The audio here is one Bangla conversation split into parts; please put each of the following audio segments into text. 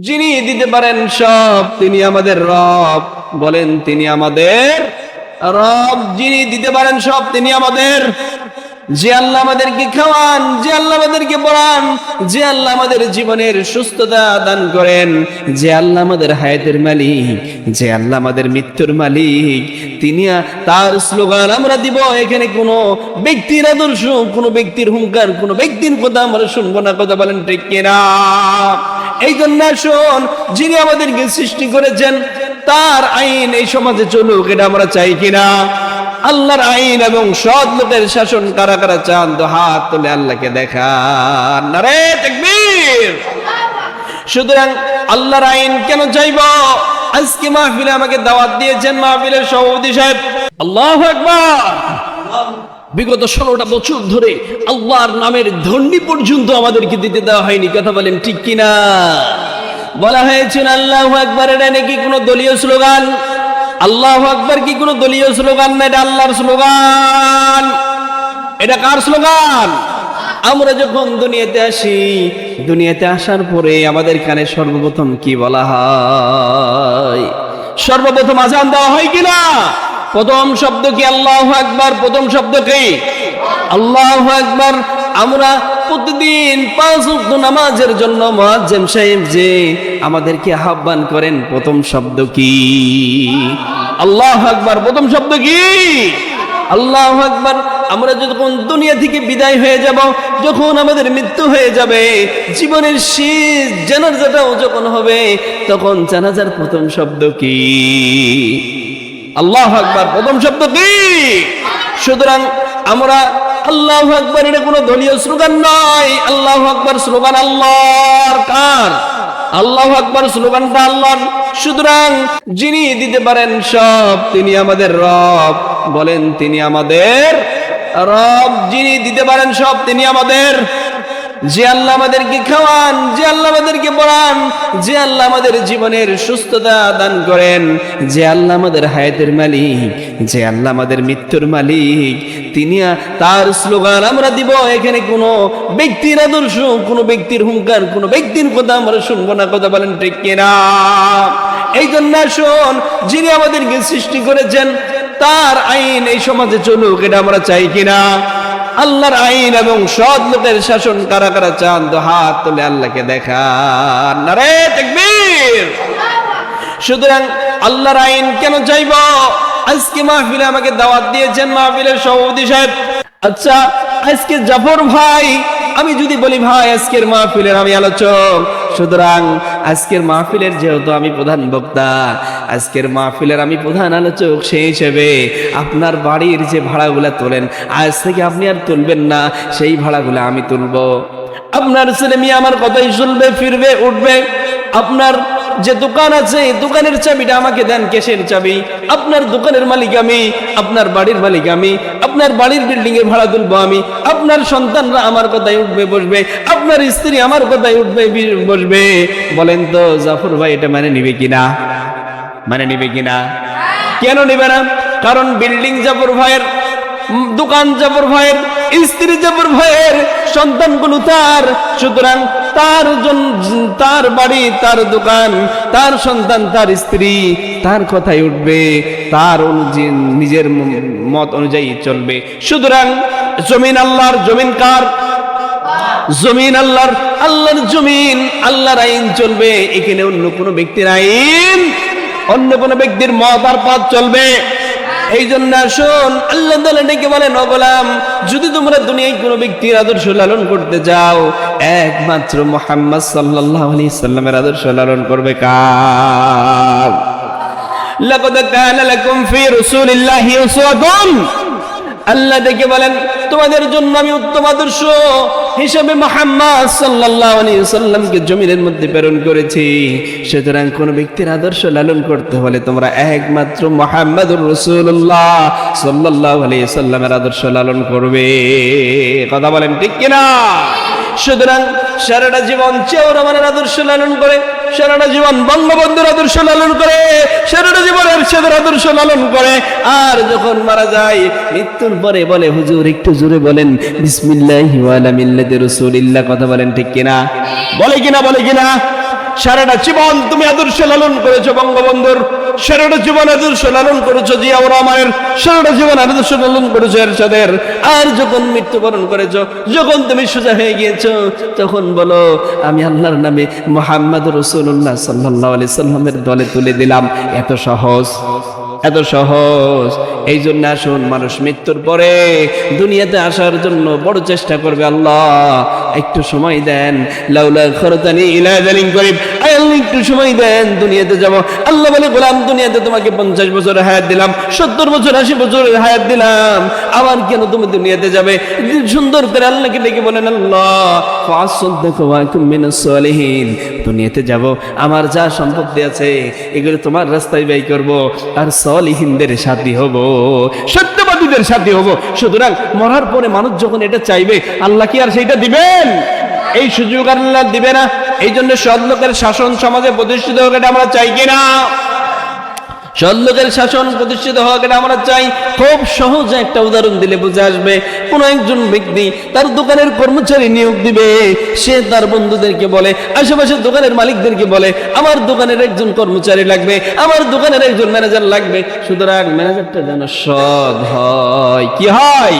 যিনি দিতে পারেন সব, তিনি আমাদের রব। বলেন, তিনি আমাদের রব। যিনি দিতে পারেন সব, তিনি আমাদের। যে আল্লাহ আমাদেরকে খাওয়ান, যে আল্লাহ আমাদেরকে পড়ান, যে আল্লাহ আমাদের জীবনের সুস্থতা দান করেন, যে আল্লাহ আমাদের হায়াতের মালিক, যে আল্লাহ আমাদের মৃত্যুর মালিক, তিনি তার স্লোগান আমরা দিব। এখানে কোনো ব্যক্তির আদর্শ, কোনো ব্যক্তির হুঙ্কার, কোনো ব্যক্তির কথা আমরা শুনব না। কথা বলেন ঠিক কিনা? এই জন্য শোন, যিনি আমাদেরকে সৃষ্টি করেছেন, তার আইন এই সমাজে চলুক, এটা আমরা চাই কিনা? আল্লাহর আইন এবং সৎ লোকের শাসন কারা কারা চান, তো হাত তুলে আল্লাহকে দেখান। নারে সুতরাং আল্লাহর আইন কেন চাইব? আজকে মাহফিলে আমাকে দাওয়াত দিয়েছেন মাহফিলের সভাপতি সাহেব। আল্লাহ একবার বিগত ষোলোটা বছর ধরে আল্লাহর নামের ধন্ডি পর্যন্ত আমাদেরকে দিতে দেওয়া হয়নি। কথা বলেন ঠিক কিনা? বলা হয়েছিল আল্লাহ একবার এটা নাকি কোনো দলীয় স্লোগান? আল্লাহ আকবর কি কোনো দলীয় স্লোগান না, এটা আল্লাহর স্লোগান। এটা কার স্লোগান? আমরা যখন দুনিয়াতে আসি, দুনিয়াতে আসার পরে আমাদের কানে সর্বপ্রথম কি বলা হয়? সর্বপ্রথম আজান দেওয়া হয় কিনা? প্রথম শব্দ কি আল্লাহ আকবার? প্রথম শব্দ কি? আল্লাহ আকবার। আমরা প্রতিদিন পাঁচ ওয়াক্ত নামাজের জন্য মুয়াজ্জিম সাহেব যে আমাদেরকে আহ্বান করেন, প্রথম শব্দ কি? আল্লাহ আকবার। প্রথম শব্দ কি? আল্লাহ আকবার। আমরা যখন দুনিয়া থেকে বিদায় হয়ে যাব, যখন আমাদের মৃত্যু হয়ে যাবে, জীবনের শেষ জানাজাটাও যখন হবে, তখন জানাজার প্রথম শব্দ কি? আল্লাহ আকবার। প্রথম শব্দ কি? সুতরাং আমরা আল্লাহ আকবার এটা কোনো দলীয় স্লোগান নয়। আল্লাহ আকবার স্লোগান আল্লাহর কার? আল্লাহ আকবার স্লোগানটা আল্লাহর। সুতরাং যিনি দিতে পারেন সব, তিনি আমাদের রব। বলেন তিনি আমাদের রব। যিনি দিতে পারেন সব, তিনি আমাদের যে আল্লাহ আমাদেরকে খাওয়ান, যে আল্লাহ আমাদেরকে পড়ান, যে আল্লাহ আমাদের জীবনের সুস্থতা দান করেন, যে আল্লাহ আমাদের হায়াতের মালিক, যে আল্লাহ আমাদের মৃত্যুর মালিক, তিনি তার স্লোগান আমরা দিব। এখানে কোনো ব্যক্তির আদর্শ, কোনো ব্যক্তির হুঙ্কার, কোনো ব্যক্তির কথা আমরা শুনব না। কথা বলেন ঠিক কিনা? এই জন্য শোন যিনি আমাদেরকে সৃষ্টি করেছেন, তার আইন এই সমাজে চলুক, এটা আমরা চাই কিনা? আল্লাহর আইন এবং সৎ লোকের শাসন কারা কারা চান, তো হাত তুলে আল্লাহকে দেখান। সুতরাং আল্লাহর আইন কেন চাইব? আজকে মাহফিলে আমাকে দাওয়াত দিয়েছেন মাহফিলের সভাপতি সাহেব। আচ্ছা আজকে জাফর ভাই, আমি যদি বলি ভাই, আজকের মাহফিলের আমি আলোচক। সুতরাং আজকের মাহফিলের যেহেতু আমি প্রধান বক্তা, আজকের মাহফিলের আমি প্রধান আলোচক সেই হিসেবে আপনার বাড়ির যে ভাড়াগুলা তোলেন, আজ থেকে আপনি আর তুলবেন না, সেই ভাড়াগুলো আমি তুলব। আপনার ছেলে মেয়ে আমার কথাই শুনবে, ফিরবে, উঠবে। আপনার যে দোকান আছে দোকানের চাবিটা আমাকে দেন, কেসের চাবি। আপনার দোকানের মালিক আমি, আপনার বাড়ির মালিক আমি। আপনার বাড়ির বিল্ডিং এর ভাড়া তুলবো আমি। আপনার সন্তানরা আমার কথায় উঠবে, বসবে। আপনার স্ত্রী আমার কথায় উঠবে বসবে। বলেন তো, জাফর ভাই, এটা মানে নিবে কিনা? মানে নিবে কিনা? কেন নিবে না? কারণ বিল্ডিং জাফর ভাইয়ের দোকান জাফর ভাইয়ের, স্ত্রী জাফর ভাইয়ের সন্তানগুলো তার। সুতরাং তার তার বাড়ি, তার দোকান, তার সন্তান, তার স্ত্রী, তার কথাই উঠবে, তার নিজের মত অনুযায়ী চলবে। সুতরাং জমিন আল্লাহর, জমিন কার? জমিন আল্লাহর আল্লাহর জমিন, আল্লাহর আইন চলবে। এখানে অন্য কোনো ব্যক্তির আইন, অন্য কোনো ব্যক্তির মত আর পথ চলবে। এই জন্য শোন আল্লাহ তাআলা ডেকে বলেন গোলাম, যদি তোমরা দুনিয়ায় কোনো ব্যক্তির আদর্শ লালন করতে যাও, একমাত্র মোহাম্মদ সাল্লাহ আলি সাল্লামের আদর্শ লালন করবে কার? لقد كان لكم في رسول الله আল্লাহ দেখে বলেন, তোমাদের জন্য আমি উত্তম আদর্শ হিসেবে মোহাম্মদ আলাইহি সাল্লামকে জমিনের মধ্যে প্রেরণ করেছি। সুতরাং কোন ব্যক্তির আদর্শ লালন করতে হলে তোমরা একমাত্র মোহাম্মদুর রাসূলুল্লাহ সাল্লাল্লাহু আলাইহি সাল্লামের আদর্শ লালন করবে। কথা বলেন ঠিক কিনা? সুতরাং সারাটা জীবন চেওরামানের আদর্শ লালন করে সারাটা জীবন বঙ্গবন্ধুর আদর্শ লালন করে, সারাটা জীবন এরশাদের আদর্শ লালন করে। আর যখন মারা যায়, মৃত্যুর পরে বলে, হুজুর, একটু জোরে বলেন, বিসমিল্লাহি কথা বলেন ঠিক কিনা? বলে কিনা বলে কিনা? সারাটা জীবন তুমি আদর্শ লালন করেছ বঙ্গবন্ধুর। সারাটা জীবন আদর্শ লালন করেছ জিয়াউর রহমানের সারাটা জীবন আদর্শ লালন করেছ, এরশাদের। আর যখন মৃত্যুবরণ করেছ, যখন তুমি সোজা হয়ে গিয়েছো, তখন বলো, আমি আল্লাহর নামে মোহাম্মদ রসুল্লাহ সাল্লাহ আলি সাল্লামের দলে তুলে দিলাম। এত সহজ এত সহজ। এই জন্য আসুন, মানুষ মৃত্যুর পরে দুনিয়াতে আসার জন্য বড় চেষ্টা করবে আল্লাহ। একটু সময় দেন। লাউলা খরতানি করিম আয় আল্লাহ একটু সময় দেন, দুনিয়াতে যাব। আল্লাহ বলে, গোলাম, দুনিয়াতে তোমাকে পঞ্চাশ বছরের হায়াত দিলাম, সত্তর বছর, আশি বছরের হায়াত দিলাম। আবার কেন তুমি দুনিয়াতে যাবে? সুন্দর করে আল্লাহকে ডেকে বলেন, আল্লাহ দুনিয়াতে যাব, আমার যা সম্পত্তি আছে, এগুলো তোমার রাস্তায় ব্যয় করব, আর সলিহিনদের সাথী হব, সত্যবাদীদের সাথী হব। সুতরাং মরার পরে মানুষ যখন এটা চাইবে, আল্লাহ কি আর সেইটা দিবেন? এই সুযোগ আল্লাহ দিবে না। এই জন্য সদলোকের শাসন সমাজে প্রতিষ্ঠিত হোক, এটা আমরা চাই কিনা? সল্লোকের শাসন প্রতিষ্ঠিত হওয়া এটা আমরা চাই। খুব সহজে একটা উদাহরণ দিলে বুঝে আসবে। কোন একজন ব্যক্তি তার দোকানের কর্মচারী নিয়োগ দিবে। সে তার বন্ধুদেরকে বলে, আশেপাশের দোকানের মালিকদেরকে বলে, আমার দোকানের একজন কর্মচারী লাগবে, আমার দোকানের একজন ম্যানেজার লাগবে। সুতরাং ম্যানেজারটা যেন সৎ হয়। কি হয়?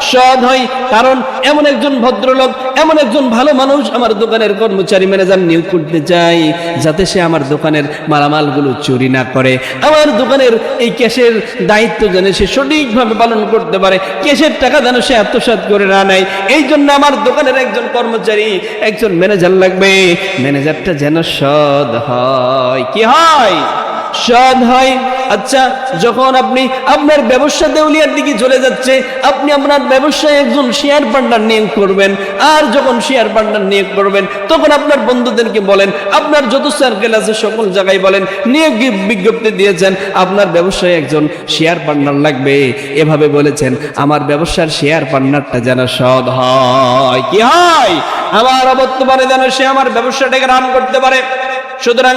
সৎ হয় কারণ এমন একজন ভদ্রলোক, এমন একজন ভালো মানুষ আমার দোকানের কর্মচারী ম্যানেজার নিয়োগ করতে চাই, যাতে সে আমার দোকানের মালামালগুলো চুরি না করে। আমার দোকানের এই ক্যাশের দায়িত্ব যেন সে সঠিকভাবে পালন করতে পারে, ক্যাশের টাকা যেন সে আত্মসাৎ করে না নেয়। এই জন্য আমার দোকানের একজন কর্মচারী, একজন ম্যানেজার লাগবে। ম্যানেজারটা যেন সৎ হয়। কি হয়? সৎ হয়। আচ্ছা যখন আপনি আপনার ব্যবসা দেউলিয়ার দিকে চলে যাচ্ছে, আপনি আপনার ব্যবসায় একজন শেয়ার পার্টনার নিয়োগ করবেন। আর যখন শেয়ার পার্টনার নিয়োগ করবেন, তখন আপনার বন্ধুদেরকে বলেন, আপনার যত সার্কেল আছে সকল জায়গায় বলেন, নিয়োগ বিজ্ঞপ্তি দিয়েছেন, আপনার ব্যবসায় একজন শেয়ার পার্টনার লাগবে। এভাবে বলেছেন, আমার ব্যবসার শেয়ার পার্টনারটা যেন সদ হয়। কি হয়? আমার অবর্তমানে যেন সে আমার ব্যবসাটাকে রান করতে পারে। সুতরাং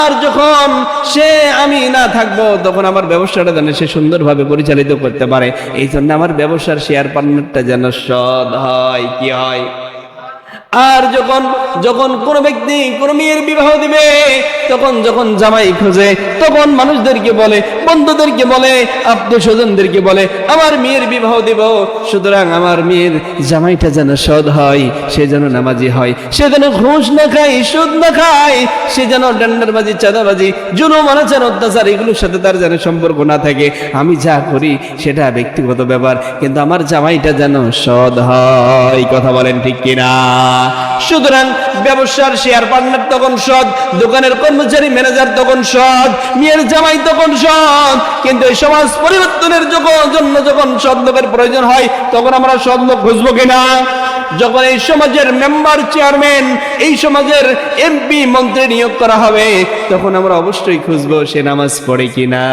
আর যখন সে আমি না থাকব, তখন আমার ব্যবসাটা যেন সে সুন্দরভাবে পরিচালিত করতে পারে। এই জন্য আমার ব্যবসার শেয়ার পার্টনারটা যেন সৎ হয়, কি হয়? আর যখন যখন কোন ব্যক্তি কোন মেয়ের বিবাহ দিবে, তখন যখন জামাই খোঁজে, তখন মানুষদেরকে বলে, বন্ধুদেরকে বলে আত্মীয় স্বজনদেরকে বলে, আমার মেয়ের বিবাহ দিব, সুতরাং আমার মেয়ের জামাইটা যেন সৎ হয়, সে যেন নামাজি হয়, সে যেন ঘুষ না খায়, সুদ না খায়, সে যেন ডান্ডারবাজি, চাঁদাবাজি, জুলুম, অনাচার, অত্যাচার, এগুলোর সাথে তার যেন সম্পর্ক না থাকে। আমি যা করি, সেটা ব্যক্তিগত ব্যাপার, কিন্তু আমার জামাইটা যেন সৎ হয়, কথা বলেন ঠিক কিনা? সুতরাং ব্যবসার শেয়ার পার্টনার তখন সৎ, দোকানের কর্মচারী ম্যানেজার তখন সৎ, মেয়ের জামাই তখন সৎ। কিন্তু এই সমাজ পরিবর্তনের জন্য যখন সৎ প্রয়োজন হয়, তখন আমরা সৎ লোক খুঁজবো কিনা? যখন এই সমাজের মেম্বার চেয়ারম্যান, এই সমাজের এমপি মন্ত্রী নিয়োগ করা হবে, তখন আমরা অবশ্যই খুঁজবো সে নামাজ পড়ে কিনা,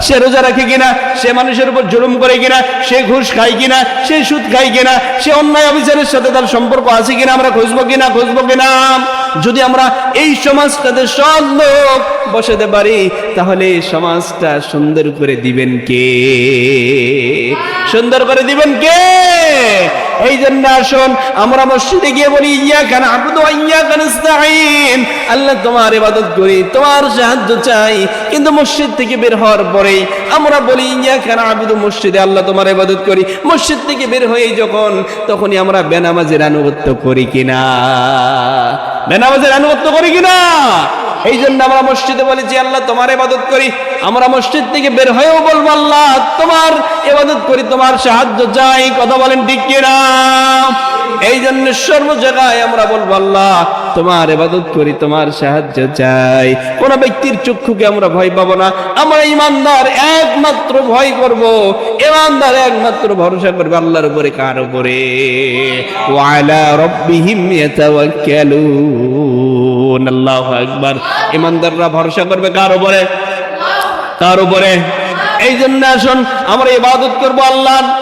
সে রোজা রাখে কিনা, সে মানুষের উপর জুলুম করে কিনা, সে ঘুষ খায় কিনা, সে সুদ খায় কিনা, সে অন্যায় অফিসারের সাথে তার সম্পর্ক আছে কিনা, আমরা খুঁজবো কিনা খুঁজবো কিনা। যদি আমরা এই সমাজটাতে সব লোক বসাতে পারি, তাহলে সমাজটা সুন্দর করে দিবেন কে? সুন্দর করে দিবেন কে? এই জন্য আসুন, আমরা মসজিদে গিয়ে বলি ইয়া খান আবুদ ইয়া খান আল্লাহ তোমার ইবাদত করি, তোমার সাহায্য চাই। কিন্তু মসজিদ থেকে বের হওয়ার পরেই আমরা বলি ইয়া খান আবুদ মসজিদে আল্লাহ তোমার ইবাদত করি। মসজিদ থেকে বের হয়ে যখন, তখনই আমরা বেনামাজের আনুগত্য করি কিনা? বেনামাজের আনুগত্য করি কিনা? এই জন্য আমরা মসজিদে বলি যে আল্লাহ, তোমার ইবাদত করি। আমরা মসজিদ থেকে বের হয়েও বলব, আল্লাহ, তোমার ইবাদত করি, তোমার সাহায্য চাই। কথা বলেন ঠিক এই জন্য সর্ব জায়গায় আমরা বলব, আল্লাহ, তোমার ইবাদত করি, তোমার সাহায্য চাই। কোন ব্যক্তির চক্ষুকে আমরা ভয় পাবো না। আমরা ইমানদার একমাত্র ভয় করব। ইমানদার একমাত্র ভরসা করবে আল্লাহর উপরে, কার উপরে? ওয়ালা রব্বিহিম ইয়াতাওয়াক্কালুন। আল্লাহু আকবার। ইমানদাররা ভরসা করবে কার উপরে? তার উপরে? এই জন্য আসুন, আমরা ইবাদত করব আল্লাহ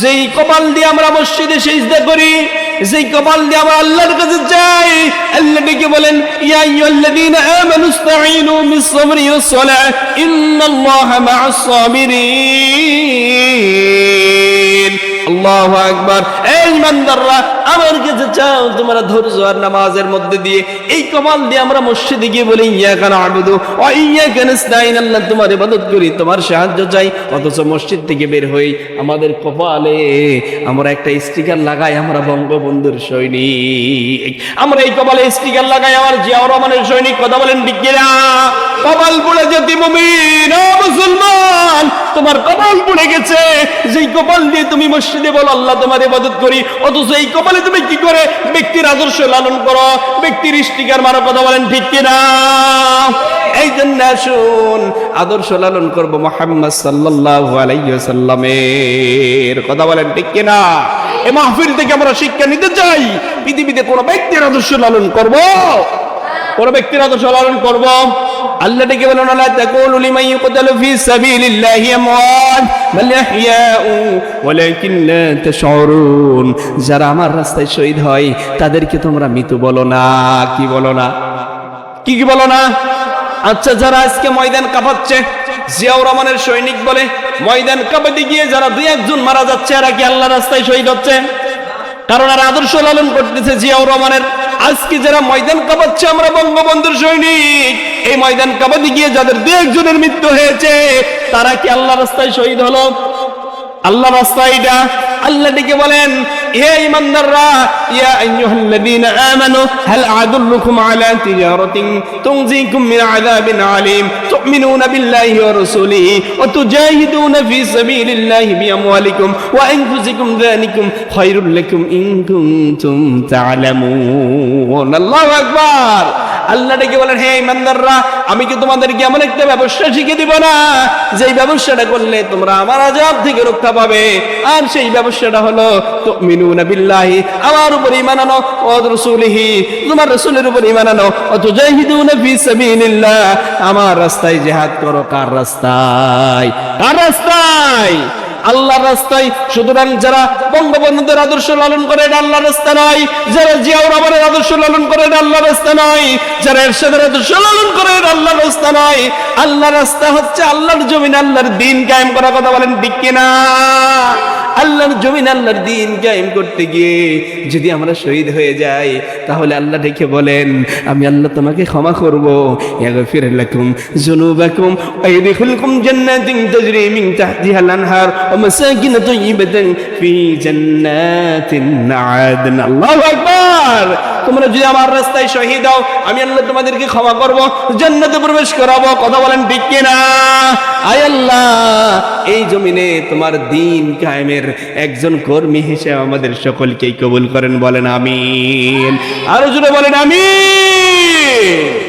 যেই কপাল দিয়ে আমরা মসজিদে সেজদা করি, যেই কপাল দিয়ে আমরা আল্লাহর কাছে যাই, আল্লাহ ডেকে বলেন, ইয়া আইয়ুহাল্লাযীনা আমানু ইসতাঈনু বিস-সাবরি ওয়াস-সালাহ, ইন্নাল্লাহা মা'আস-সাবিরিন। আল্লাহু আকবার। এই ইমানদাররা আমার কাছে চাও, তোমরা ধৈর্য আর নামাজের মধ্যে দিয়ে। এই কপাল দিয়ে আমরা মসজিদে গিয়ে বলি, ইয়া কানা আবুদু, ও ইয়া কানাস্তাইন আল্লাহ তোমার ইবাদত করি, তোমার সাহায্য চাই। অথচ মসজিদ থেকে বের হই, আমাদের কপালে আমরা একটা স্টিকার লাগাই, আমরা বঙ্গবন্ধুর সৈনিক। আমরা এই কপালে স্টিকার লাগাই, আমার জিয়াউর রহমানের সৈনিক। কথা বলেন ডিগ্গিরা কপাল পড়ে যেতে মুমিন মুসলমান তোমার কপাল পড়ে গেছে। যেই কপাল দিয়ে তুমি মসজিদে বলো, আল্লাহ তোমার ইবাদত করি। অথচ এই কপালে তুমি কি করে ব্যক্তির আদর্শ লালন করো? ব্যক্তির স্টিকার মারো কথা বলেন ঠিক কিনা? এই জন্য আসুন, আদর্শ লালন করব মোহাম্মদ সাল্লাল্লাহু আলাইহি সাল্লামের কথা বলেন ঠিক কিনা? এই মাহফিল থেকে আমরা শিক্ষা নিতে চাই, পৃথিবীতে কোন ব্যক্তির আদর্শ লালন করব? কোন ব্যক্তির আদর্শ লালন করব? আল্লাহ ডেকে বলেন, লা তাকুলু লিমান ফি সাবিলিল্লাহি ওয়ালাকিন লা তাশউরুন। যারা আমার রাস্তায় শহীদ হয়, তাদেরকে তোমরা মৃত বলো না। কি বলো না? কি কি বলো না? আচ্ছা যারা আজকে ময়দান কাঁপাচ্ছে, জিয়াউর রহমানের সৈনিক বলে, ময়দান কাঁপাতে গিয়ে যারা দুই একজন মারা যাচ্ছে, এরা কি আল্লাহ রাস্তায় শহীদ হচ্ছে? কারণ আর আদর্শ লালন করতেছে জিয়াউর রহমানের আজকে যারা ময়দান কাঁপাচ্ছে, আমরা বঙ্গবন্ধুর সৈনিক। এই ময়দান কাঁপাতে গিয়ে যাদের দু একজনের মৃত্যু হয়েছে, তারা কি আল্লাহ রাস্তায় শহীদ হলো? আল্লাহ রাস্তা এটা আল্লাহ ডেকে বলেন হে ইমানদাররা ইয়া আইয়ুহাল্লাযীনা আমানু হাল আদুল্লুকুম আলা তিজারাতিন তুনজিকুম মিন আযাবিন আলীম তুমিনুনা বিল্লাহি ওয়া রাসূলিহি ওয়া তুজাহিদুনা ফি সাবিলিল্লাহি বিআমওয়ালিকুম ওয়া আনফুসিকুম যালিকুম খায়রুল লাকুম ইন কুনতুম তা'লামুন আল্লাহু আকবার আল্লাহ ডেকে বলেন, হে ইমানদাররা, আমি কি তোমাদেরকে এমন একটা ব্যবসা শিখে দিব না? যেই ব্যবসাটা করলে তোমরা আমার আজাব থেকে রক্ষা পাবে। আর সেই ব্যবসাটা হলো, তুমিনুনা বিল্লাহি, আমার উপর ঈমান আনো, ও রাসূলিহি, তোমার রাসূলের উপর ঈমান আনো ও তুজাহিদুনা ফি সাবিলিল্লাহ। আমার রাস্তায় জিহাদ করো, কার রাস্তায়? কার রাস্তায়? আল্লাহর রাস্তায়। সুতরাং যারা বঙ্গবন্ধুদের আদর্শ লালন করে এটা রাস্তা নয়। যারা জিয়াউর রহমানের আদর্শ লালন করে এটা আল্লাহর রাস্তা নয়। যারা এরশাদের আদর্শ লালন করে এটা আল্লাহর রাস্তা নয়। আল্লাহর রাস্তা হচ্ছে আল্লাহর জমিন, আল্লাহর দিন কায়েম করার কথা বলেন, ঠিক কিনা? আল্লাহর জমিন, আল্লাহর দিন কায়েম করতে গিয়ে যদি আমরা শহীদ হয়ে যাই, তাহলে আল্লাহ ডেকে বলেন, আমি আল্লাহ তোমাকে ক্ষমা করব। ইয়াগফির লাকুম যুনুবাকুম, ওয়া ইদখিলকুম জান্নাতিন তাজরি মিন তাহতিহা আল-আনহার ওয়া মাসাকিন ফি জান্নাতিন আদন আল্লাহু আকবার! তোমরা যদি আমার রাস্তায় শহীদ হও, আমি আল্লাহ তোমাদেরকে ক্ষমা করব, জান্নাতে প্রবেশ করাবো। কথা বলেন ঠিক কিনা? আয় আল্লাহ, এই জমিনে তোমার দিন কায়েমের একজন কর্মী হিসেবে আমাদের সকলকেই কবুল করেন, বলেন আমিন। আরও জুড়ে বলেন আমিন।